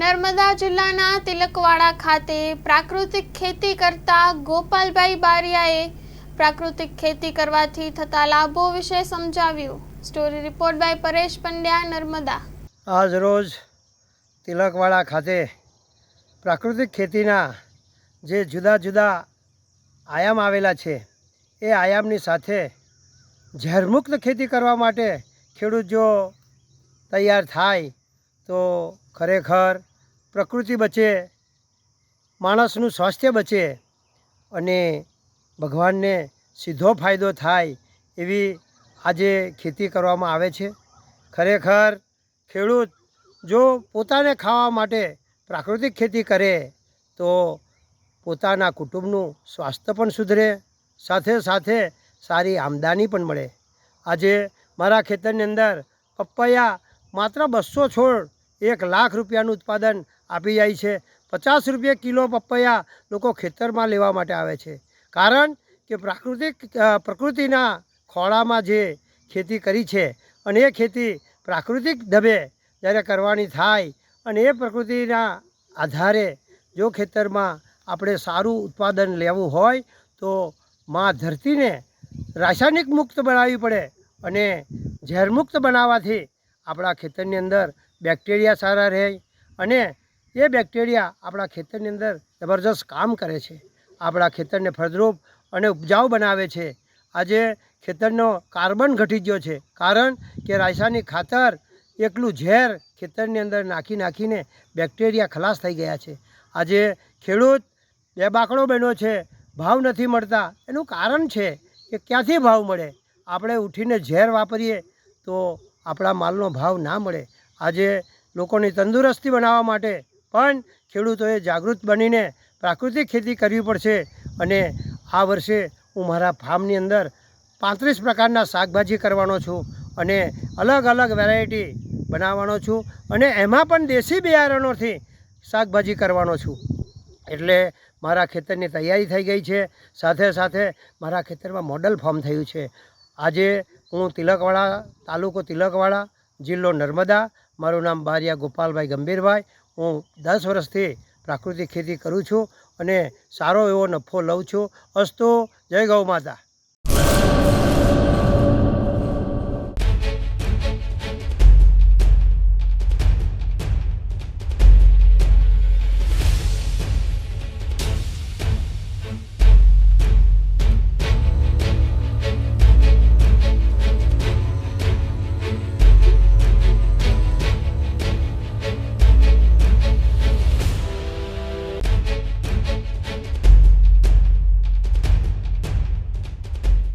નર્મદા જિલ્લાના તિલકવાડા ખાતે પ્રાકૃતિક ખેતી કરતા ગોપાલભાઈ બારિયાએ પ્રાકૃતિક ખેતી કરવાથી થતા લાભો વિશે સમજાવ્યું. Story report by Paresh Pandya, Narmada. આજ રોજ તિલકવાડા ખાતે પ્રાકૃતિક ખેતીના જે જુદા જુદા આયામ આવેલા છે, એ આયામની સાથે ઝેરમુક્ત ખેતી કરવા માટે ખેડૂત જો તૈયાર થાય, તો ખરેખર પ્રકૃતિ બચે, માણસનું સ્વાસ્થ્ય બચે અને ભગવાનને સીધો ફાયદો થાય એવી આજે ખેતી કરવામાં આવે છે. ખરેખર ખેડૂત જો પોતાને ખાવા માટે પ્રાકૃતિક ખેતી કરે તો પોતાના કુટુંબનું સ્વાસ્થ્ય પણ સુધરે, સાથે સાથે સારી આમદાની પણ મળે. આજે મારા ખેતરની અંદર પપૈયા માત્ર બસો છોડ એક લાખ રૂપિયાનું ઉત્પાદન આપી જાય છે. પચાસ રૂપિયા કિલો પપૈયા લોકો ખેતરમાં લેવા માટે આવે છે. કારણ કે પ્રાકૃતિક પ્રકૃતિના ખોળામાં જે ખેતી કરી છે અને એ ખેતી પ્રાકૃતિક ઢબે જ્યારે કરવાની થાય અને એ પ્રકૃતિના આધારે જો ખેતરમાં આપણે સારું ઉત્પાદન લેવું હોય તો માં ધરતીને રાસાયણિક મુક્ત બનાવવી પડે અને ઝેરમુક્ત બનાવવાથી આપણા ખેતરની અંદર બેક્ટેરિયા સારા રહે અને એ બેક્ટેરિયા આપણા ખેતરની અંદર જબરજસ્ત કામ કરે છે. આપણા ખેતરને ફળદ્રુપ અને ઉપજાઉ બનાવે છે. આજે ખેતરનો કાર્બન ઘટી ગયો છે. કારણ કે રાસાયણિક ખાતર એકલું ઝેર ખેતરની અંદર નાખી નાખીને બેક્ટેરિયા ખલાસ થઈ ગયા છે. આજે ખેડૂત બે બાકડો બન્યો છે. ભાવ નથી મળતા. એનું કારણ છે કે ક્યાંથી ભાવ મળે? આપણે ઉઠીને ઝેર વાપરીએ તો આપણા માલનો ભાવ ના મળે. આજે લોકોની તંદુરસ્તી બનાવવા માટે પણ ખેડૂતોએ જાગૃત બનીને પ્રાકૃતિક ખેતી કરવી પડશે અને આ વર્ષે હું મારા ફાર્મની અંદર પાંત્રીસ પ્રકારના શાકભાજી કરવાનો છું અને અલગ અલગ વેરાયટી બનાવવાનો છું અને એમાં પણ દેશી બિયારણોથી શાકભાજી કરવાનો છું. એટલે મારા ખેતરની તૈયારી થઈ ગઈ છે. સાથે સાથે મારા ખેતરમાં મોડલ ફોર્મ થયું છે. આજે હું તિલકવાડા, તાલુકો તિલકવાડા, જિલ્લો નર્મદા, મારું નામ બારિયા ગોપાલભાઈ ગંભીરભાઈ હું દસ વર્ષથી પ્રાકૃતિક ખેતી કરું છું અને સારો એવો નફો લઉં છું. અસ્તુ, જય ગૌ માતા.